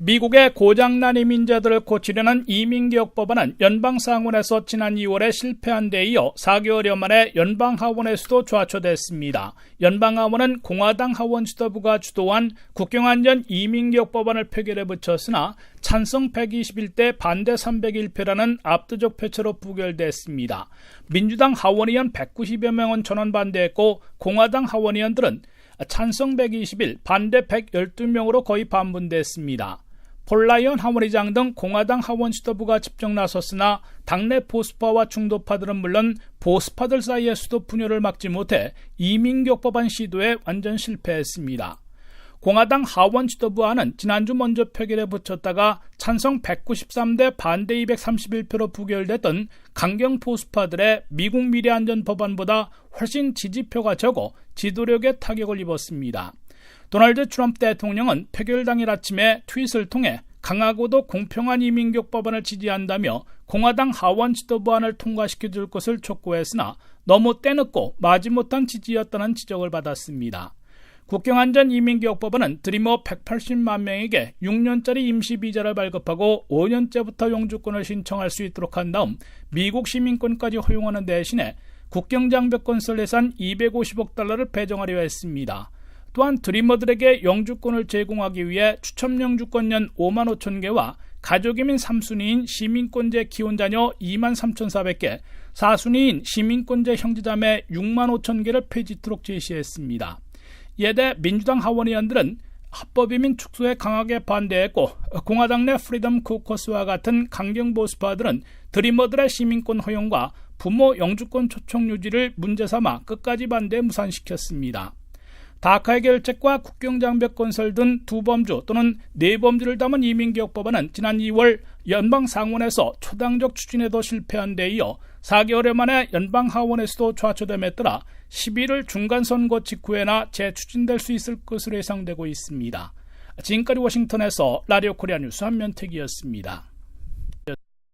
미국의 고장난 이민자들을 고치려는 이민개혁 법안은 연방상원에서 지난 2월에 실패한 데 이어 4개월여 만에 연방하원에서도 좌초됐습니다. 연방하원은 공화당 하원 지도부가 주도한 국경안전 이민개혁 법안을 표결에 붙였으나 찬성 121대 반대 301표라는 압도적 표차로 부결됐습니다. 민주당 하원의원 190여 명은 전원 반대했고 공화당 하원의원들은 찬성 121, 반대 112명으로 거의 반분됐습니다. 폴라이언 하원의장 등 공화당 하원 지도부가 직접 나섰으나 당내 보수파와 중도파들은 물론 보수파들 사이의 수도 분열을 막지 못해 이민격 법안 시도에 완전 실패했습니다. 공화당 하원 지도부안은 지난주 먼저 표결에 붙였다가 찬성 193대 반대 231표로 부결됐던 강경 보수파들의 미국 미래 안전 법안보다 훨씬 지지표가 적어 지도력에 타격을 입었습니다. 도널드 트럼프 대통령은 표결 당일 아침에 트윗을 통해 강하고도 공평한 이민격 법안을 지지한다며 공화당 하원 지도부안을 통과시켜 줄 것을 촉구했으나 너무 때늦고 마지못한 지지였다는 지적을 받았습니다. 국경안전 이민개혁 법안은 드리머 180만 명에게 6년짜리 임시비자를 발급하고 5년째부터 영주권을 신청할 수 있도록 한 다음 미국 시민권까지 허용하는 대신에 국경장벽 건설 예산 250억 달러를 배정하려 했습니다. 또한 드리머들에게 영주권을 제공하기 위해 추첨 영주권연 5만 5천 개와 가족이민 3순위인 시민권제 기혼자녀 2만 3,400개, 4순위인 시민권제 형제자매 6만 5천 개를 폐지토록 제시했습니다. 이에 대해 민주당 하원의원들은 합법이민 축소에 강하게 반대했고 공화당 내 프리덤 코커스와 같은 강경 보수파들은 드리머들의 시민권 허용과 부모 영주권 초청 유지를 문제 삼아 끝까지 반대 무산시켰습니다. 다카의 결책과 국경장벽 건설 등 두 범주 또는 네 범주를 담은 이민개혁 법안은 지난 2월 연방 상원에서 초당적 추진에도 실패한 데 이어 4개월 만에 연방 하원에서도 좌초됨에 따라 11월 중간선거 직후에나 재추진될 수 있을 것으로 예상되고 있습니다. 지금까지 워싱턴에서 라디오 코리아 뉴스 한면택이었습니다.